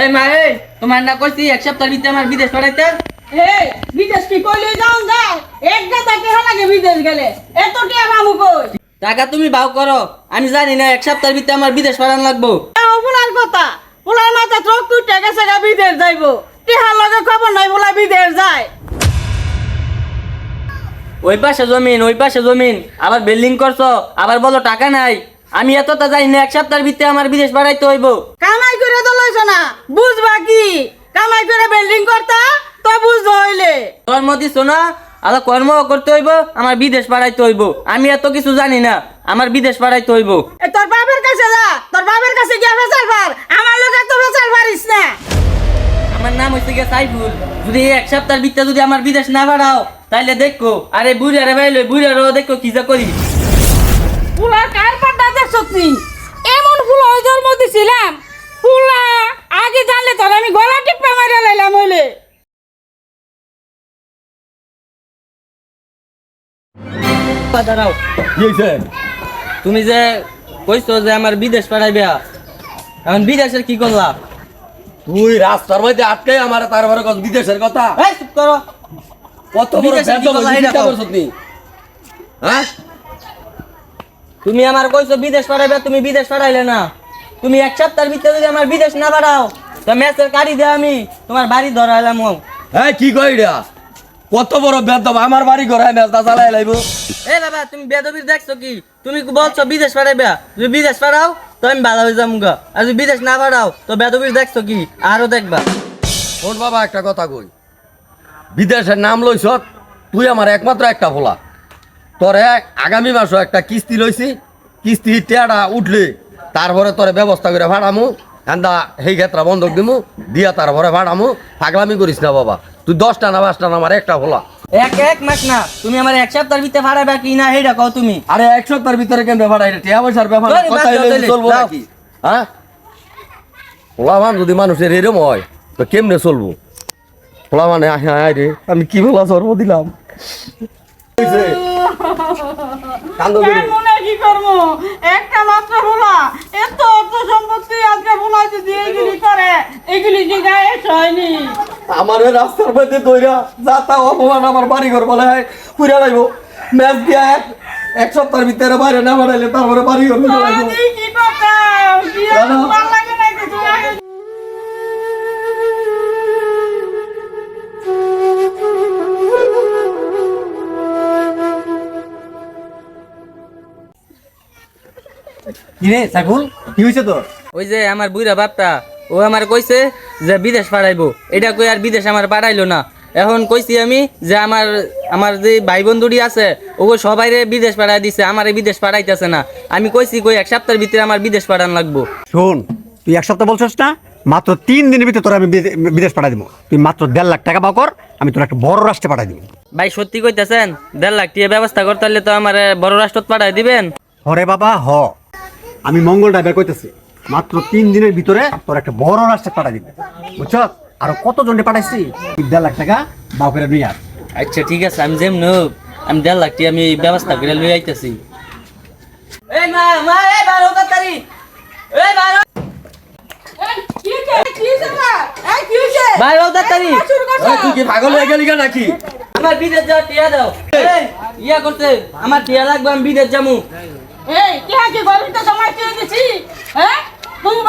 এই মা এই তোমার না কইছি এক সপ্তাহের ভিতরে আমার বিদেশ পাঠাইতে? এই বিদেশ কি কইলে যাও যায় এক গাদা টেহা লাগে বিদেশ গেলে। এত টিয়া মামু কই? টাকা তুমি ভাও করো আমি জানি না এক সপ্তাহের ভিতরে আমার বিদেশ পাঠানো লাগবো। ফুলার কথা। ফুলার মাথা চোখ কুটে গেছে গা বিদেশ যাইবো। টিহার লগে খবর নাই ফুলা বিদেশ যায়। ওই পাশে জমিন ওই পাশে জমিন। আবার বিল্ডিং করছ আবার বলো টাকা নাই। আমি এতটা জানি না এক সপ্তাহের ভিতরে আমার বিদেশ পাঠাইতে হইব। কামাই করে তো লইছ না বুঝবা কি? কামাই করে বিল্ডিং করতা তো বুঝব হইলে। কর্ম দিছ না আর কর্ম করতে হইব আমার বিদেশ পাঠাইতে হইব। আমি এত কিছু জানি না আমার বিদেশ পাঠাইতে হইব। এ তোর বাপের কাছে যা তোর বাপের কাছে গিয়া ফেসাল পার আমার লোক তো ফেসাল পারিস না। আমার নাম হইছে গিয়ে সাইফুল যদি এক সপ্তাহের ভিতরে যদি আমার বিদেশ না পাঠাও তাইলে দেখো আরে বুড়ারে বাইলে বুড়ারও দেখো কি যা করি। ফুলার কার তুই এমন ফুল ওই জন্ম দিছিলাম। ফুলা আগে জানলে তোর আমি গলা টিপা লাইলাম হইলে। দাঁড়াও। তুমি যে কইছো যে আমার বিদেশ পাঠাইবে। এখন বিদেশের কি করলা? তুই রাস্তার মধ্যে আটকে আমার তারপরে বিদেশের কথা। এই কত বড় হ্যাঁ? তুমি আমার কইছো বিদেশ পাঠাইবে তুমি বিদেশ পাঠাইলে না। তুমি এক সপ্তাহের ভিতরে যদি আমার বিদেশ না পাঠাও তো ম্যাচের কাড়ি দে আমি তোমার বাড়ি ধরাইলাম হ্যাঁ কি কই রে? কত বড় বেদম আমার বাড়ি ঘরে মেজদা চালাই লাইব। এ বাবা তুমি বেদবির দেখছ কি? তুমি বলছো বিদেশ পাঠাইবে যদি বিদেশ পাঠাও তো আমি ভালো হয়ে যাব গা। আর যদি বিদেশ না পাঠাও তো বেদবির দেখছ কি? আরও দেখবা। শোন বাবা একটা কথা কই। বিদেশের নাম লইছ তুই আমার একমাত্র একটা ভোলা। তোরে আগামী মাসও একটা কিস্তি লইছি কিস্তি টেয়াটা উঠলে তারপরে তোরে ব্যবস্থা করে ভাড়ামু এন্দা সেই ক্ষেত্রে বন্ধক দিমু দিয়া তারপরে ভাড়ামু। পাগলামি করিস না বাবা তুই দশটা না পাঁচটা না আমার একটা ভোলা। এক এক মাস না তুমি আমার এক সপ্তাহের ভিতরে পাঠাইবে কি না সেইটা কও তুমি। আরে এক সপ্তাহের ভিতরে কেন ব্যাপার এটা? টিয়া পয়সার ব্যাপার কথা হইলে চলবো নাকি? হ্যাঁ? পোলামান যদি মানুষের এরম হয় তো কেমনে চলবো? পোলামানে আহে আয় রে। আমি কি বলা সর্ব দিলাম? কান্দ কি করব? একটা মাত্র ভোলা। এত অর্থ সম্পত্তি আজকে এগুলি করে এগুলি কি গায়ে হয়নি আমার ওই রাস্তার মধ্যে দইরা যা তা অপমান আমার বাড়ি ঘর বলে পুরা লাগব ম্যাচ দিয়া এক এক সপ্তাহের ভিতরে বাইরে না বাড়াইলে তারপরে বাড়ি ঘর কি করতাম? কিরে সাইফুল কি হয়েছে তোর? ওই যে আমার বুড়া বাপটা ও আমার কইছে যে বিদেশ পাঠাইবো এটা কই আর বিদেশ আমার পাঠাইলো না। এখন কইছি আমি যে আমার আমার যে ভাই বন্ধুটি আছে ও সবাইরে বিদেশ পাঠাই দিছে আমারে বিদেশ পাঠাইতেছে না। আমি কইছি কই এক সপ্তাহের ভিতরে আমার বিদেশ পাঠান লাগবো। শোন তুই এক সপ্তাহ বলছিস না মাত্র তিন দিনের ভিতরে তোর আমি বিদে- বিদেশ পাঠাই দিব। তুই মাত্র দেড় লাখ টাকা পাও কর আমি তোর একটা বড় রাষ্ট্রে পাঠাই দিব। ভাই সত্যি কইতেছেন? দেড় লাখ টাকা ব্যবস্থা করতে হলে তো আমার বড় রাষ্ট্র পাঠাই দিবেন? হরে বাবা হ। আমি মঙ্গল ড্রাইভার কইতেছি মাত্র তিন দিনের ভিতরে তোর একটা বড় রাস্তা পাঠাই দিব। বুঝছ? আরও কত জনকে পাঠাইছি দেড় লাখ টাকা বাউ করে নিয়ে আস আচ্ছা ঠিক আছে আমি যেম নোক আমি দেড় লাখ টাকা আমি ব্যবস্থা করে লই আইতেছি। এই মা মা এই বারো এই বারো আমার বিদেশ যাওয়ার টিয়া দাও। ইয়া করতে আমার টিয়া লাগবে আমি বিদেশ যাব এই, কি দিছি? হ্যাঁ? তুমি।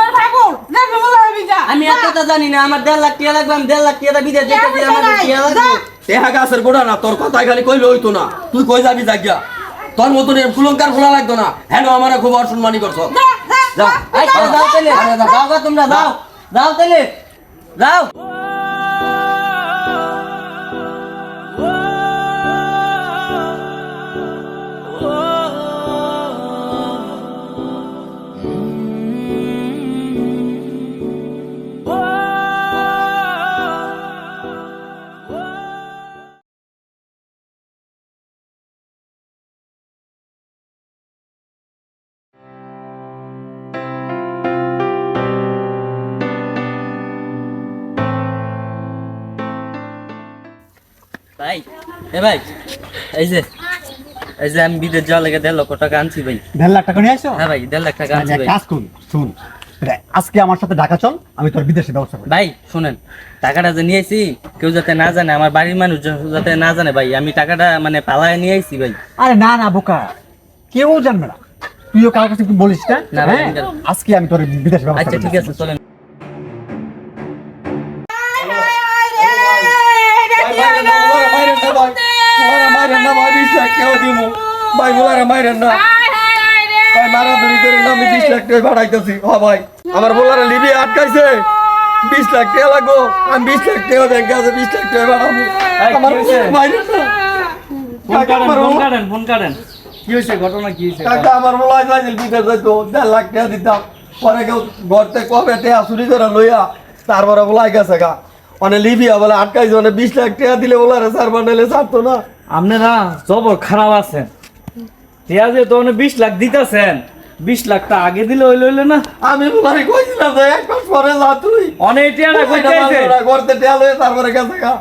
দেখবে মজা হবে যা। আমি যা। এতটা জানি না আমার দেড় লাখ টিয়া লাগবে আমি দেড় লাখ টিয়া বিদেশ যেতে যা, আমার লাগবে তেহা গাছের গোড়া না তোর কথাই খালি কইলে হইতো না তুই কই যাবি জাগিয়া তোর মতন কুলঙ্কার খোলা লাগতো না হ্যাঁ আমার খুব অসম্মানি করছ যা, যা, যা। যা। আচ্ছা যাও তাহলে যাও তোমরা যাও যাও তাহলে যাও এ ভাই এই যে এই যে আমি বিদেশ যাওয়ার লেগে দেড় লক্ষ টাকা আনছি ভাই। দেড় লাখ টাকা নিয়ে আসো হ্যাঁ ভাই দেড় লাখ টাকা আনছি ভাই। কাজ করুন শুন আজকে আমার সাথে ঢাকা চল আমি তোর বিদেশে ব্যবস্থা করি। ভাই শুনেন টাকাটা যে নিয়েছি কেউ যাতে না জানে আমার বাড়ির মানুষ যাতে না জানে ভাই আমি টাকাটা মানে পালায় নিয়ে আইছি ভাই। আরে না না বোকা কেউ জানবে না। তুইও কারোর কাছে বলিস না হ্যাঁ? আজকে আমি তোর বিদেশে ব্যবস্থা আচ্ছা ঠিক আছে চলেন। ভাই বলারে মাইরেন না। ভাই মারাধরি করে না আমি বিশ লাখ টাকা ভাড়াইতেছি হ ভাই। আমার বলারে লিবি আটকাইছে। বিশ লাখ টাকা লাগবো। আমি বিশ লাখ টাকা ব্যাংকে আছে বিশ লাখ টাকা ভাড়াবো আমার মাইরেন না। কাকা আমার বলা- কাটেন ফোন কাটেন। কি হয়েছে? ঘটনা কি হয়েছে? কাকা আমার বলাই যাইছিল বিদেশ যাইতো। দেড় লাখ টাকা দিতাম। পরে কেউ ঘরতে কবে টাকা চুরি করে লইয়া তারপরে বলাই গেছে গা। মানে লিবিয়া বলে আটকাইছে মানে বিশ লাখ টাকা দিলে বলারে স্যার বানাইলে ছাড়তো না। আপনারা জবর খারাপ আছেন। আছে তো বিশ লাখ দিতেছেন। বিশ লাখটা আগে দিলে হইলে হইলে না? আমি বলারে কইছিলাম যে এক মাস পরে যা তুই। অনেক টিয়াটা কই চাইছে করতে টেল হয়ে তারপরে গেছে গা।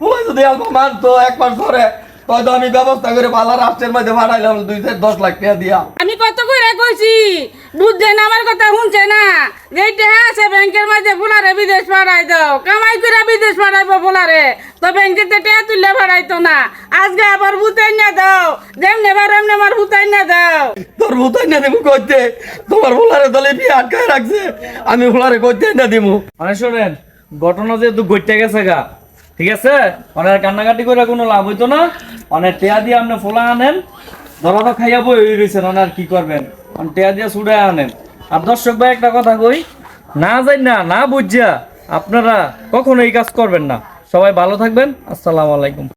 বলাই যদি অল্প মানতো এক মাস পরে। হয়তো আমি ব্যবস্থা করে ভালো রাষ্ট্রের মধ্যে ভাড়াইলাম দুই দশ লাখ টাকা দিয়া। আমি কত করে কইছি? বুঝছে না আমার কথা শুনছে না। যেটা আছে ব্যাংকের মাঝে ফুলারে বিদেশ পাঠাই দাও। কামাই করে বিদেশ পাঠাইবো ফুলারে তো ব্যাংকে তো টেয়া তুললে পাঠাইতো না। আজকে আবার ভূতাই না দাও। যেমনি বার এমনি আমার ভূতাই না দাও। তোর ভূতাই না দেবো কইতে। তোমার ভোলারে দলে বিয়ে আটকায় রাখছে। আমি ভোলারে কইতে না দিবো মানে শোনেন ঘটনা যেহেতু গইতে গেছে গা ঠিক আছে? অনেক কান্নাকাটি করে কোনো লাভ হইতো না। অনেক টেয়া দিয়ে আপনি ফোলা আনেন ধরা তো খাইয়া বই রয়েছেন ওনার কি করবেন? টেয়া দিয়া ছুড়ে আনেন। আর দর্শক ভাই, একটা কথা কই, না যাই না না বুঝিয়া আপনারা কখনো এই কাজ করবেন না। সবাই ভালো থাকবেন। আসসালামু আলাইকুম।